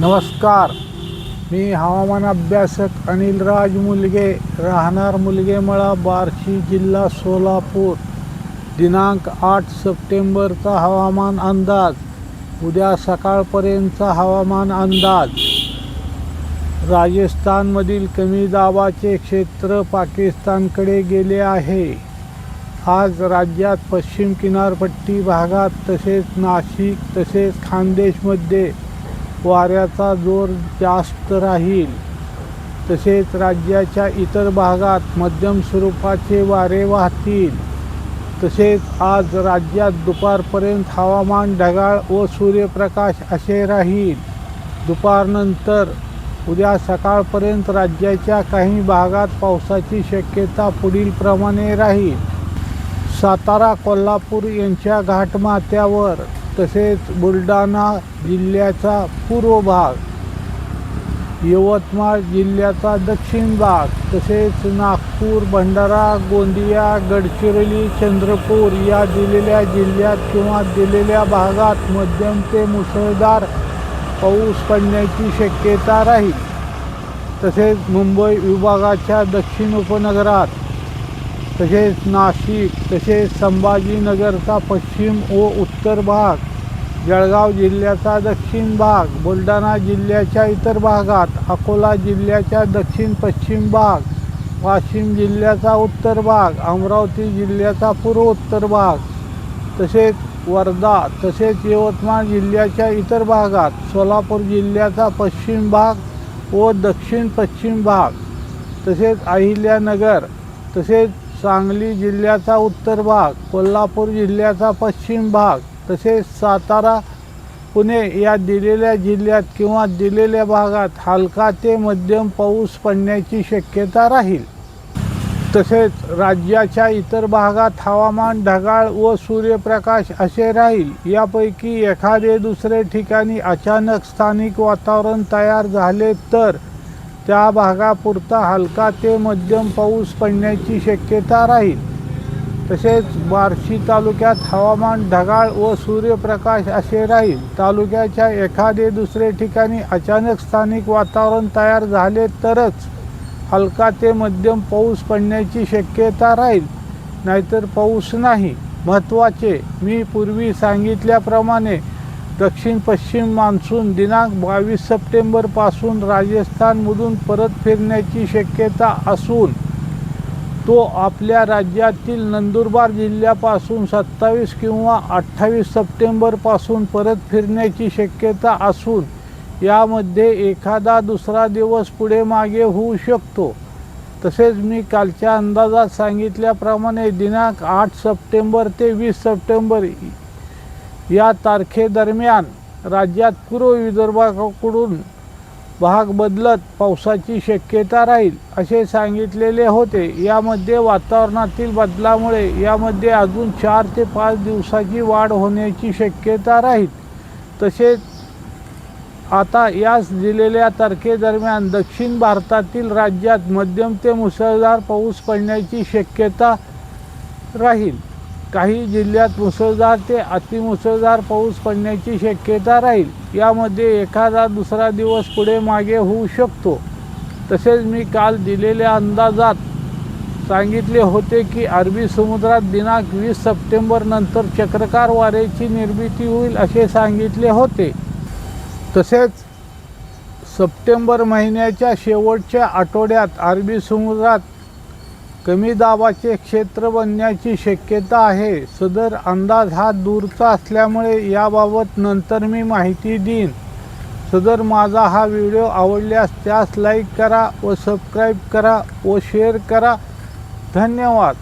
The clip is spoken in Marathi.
नमस्कार. मी हवामान अभ्यासक अनिल राज मुलगे. राहणार मुलगेमळा बार्शी जिल्हा सोलापूर. दिनांक आठ सप्टेंबरचा हवामान अंदाज. उद्या सकाळपर्यंतचा हवामान अंदाज. राजस्थानमधील कमी दाबाचे क्षेत्र पाकिस्तानकडे गेले आहे. आज राज्यात पश्चिम किनारपट्टी भागात तसेच नाशिक तसेच खानदेशमध्ये वाऱ्याचा जोर जास्त राहील. तसेच राज्याच्या इतर भागात मध्यम स्वरूपाचे वारे वाहतील. तसेच आज राज्यात दुपारपर्यंत हवामान ढगाळ व सूर्यप्रकाश असे राहील. दुपारनंतर उद्या सकाळपर्यंत राज्याच्या काही भागात पावसाची शक्यता पुढीलप्रमाणे राहील. सातारा कोल्हापूर यांच्या घाटमाथ्यावर तसेच बुलढाणा जिल्ह्याचा पूर्व भाग यवतमाळ जिल्ह्याचा दक्षिण भाग तसेच नागपूर भंडारा गोंदिया गडचिरोली चंद्रपूर या दिलेल्या जिल्ह्यात किंवा दिलेल्या भागात मध्यम ते मुसळधार पाऊस पडण्याची शक्यता राहील. तसेच मुंबई विभागाच्या दक्षिण उपनगरात तसेच नाशिक तसेच संभाजीनगरचा पश्चिम व उत्तर भाग जळगाव जिल्ह्याचा दक्षिण भाग बुलढाणा जिल्ह्याच्या इतर भागात अकोला जिल्ह्याच्या दक्षिण पश्चिम भाग वाशिम जिल्ह्याचा उत्तर भाग अमरावती जिल्ह्याचा पूर्व उत्तर भाग तसेच वर्धा तसेच यवतमाळ जिल्ह्याच्या इतर भागात सोलापूर जिल्ह्याचा पश्चिम भाग व दक्षिण पश्चिम भाग तसेच अहिल्यानगर तसेच सांगली जिल्ह्याचा उत्तर भाग कोल्हापूर जिल्ह्याचा पश्चिम भाग तसेच सातारा पुणे या दिलेल्या जिल्ह्यात किंवा दिलेल्या भागात हलका ते मध्यम पाऊस पडण्याची शक्यता राहील. तसेच राज्याच्या इतर भागात हवामान ढगाळ व सूर्यप्रकाश असे राहील यापैकी एखादे दुसरे ठिकाणी अचानक स्थानिक वातावरण तयार झाले तर त्या भागापुरता हलका ते मध्यम पाऊस पडण्याची शक्यता राहील. तसेच बार्शी तालुक्यात हवामान ढगाळ व सूर्यप्रकाश असे राहील. तालुक्याच्या एखादे दुसरे ठिकाणी अचानक स्थानिक वातावरण तयार झाले तरच हलका ते मध्यम पाऊस पडण्याची शक्यता राहील. नाहीतर पाऊस नाही. महत्त्वाचे मी पूर्वी सांगितल्याप्रमाणे दक्षिण पश्चिम मान्सून दिनांक बावीस सप्टेंबरपासून राजस्थानमधून परत फिरण्याची शक्यता असून तो आपल्या राज्यातील नंदुरबार जिल्ह्यापासून सत्तावीस किंवा अठ्ठावीस सप्टेंबरपासून परत फिरण्याची शक्यता असून यामध्ये एखादा दुसरा दिवस पुढे मागे होऊ शकतो. तसेच मी कालच्या अंदाजात सांगितल्याप्रमाणे दिनांक आठ सप्टेंबर ते वीस सप्टेंबर या तारखेदरम्यान राज्यात पूर्व विदर्भाकडून भाग बदलत पावसाची शक्यता राहील असे सांगितलेले होते. यामध्ये वातावरणातील बदलामुळे यामध्ये अजून चार ते पाच दिवसाची वाढ होण्याची शक्यता राहील. तसेच आता याच दिलेल्या तारखेदरम्यान दक्षिण भारतातील राज्यात मध्यम ते मुसळधार पाऊस पडण्याची शक्यता राहील. काही जिल्ह्यात मुसळधार ते अतिमुसळधार पाऊस पडण्याची शक्यता राहील. यामध्ये एखादा दुसरा दिवस पुढे मागे होऊ शकतो. तसेच मी काल दिलेल्या अंदाजात सांगितले होते की अरबी समुद्रात दिनांक वीस सप्टेंबर नंतर चक्रकार वारेची निर्मिती होईल असे सांगितले होते. तसेच सप्टेंबर महिन्याच्या शेवटच्या आठवड्यात अरबी समुद्रात कमी दाबाचे क्षेत्र बनण्याची शक्यता आहे. सदर अंदाज हा दूरचा असल्यामुळे याबाबत नंतर मी माहिती देईन. सदर माझा हा व्हिडिओ आवडल्यास त्यास लाईक करा व सबस्क्राईब करा व शेअर करा. धन्यवाद.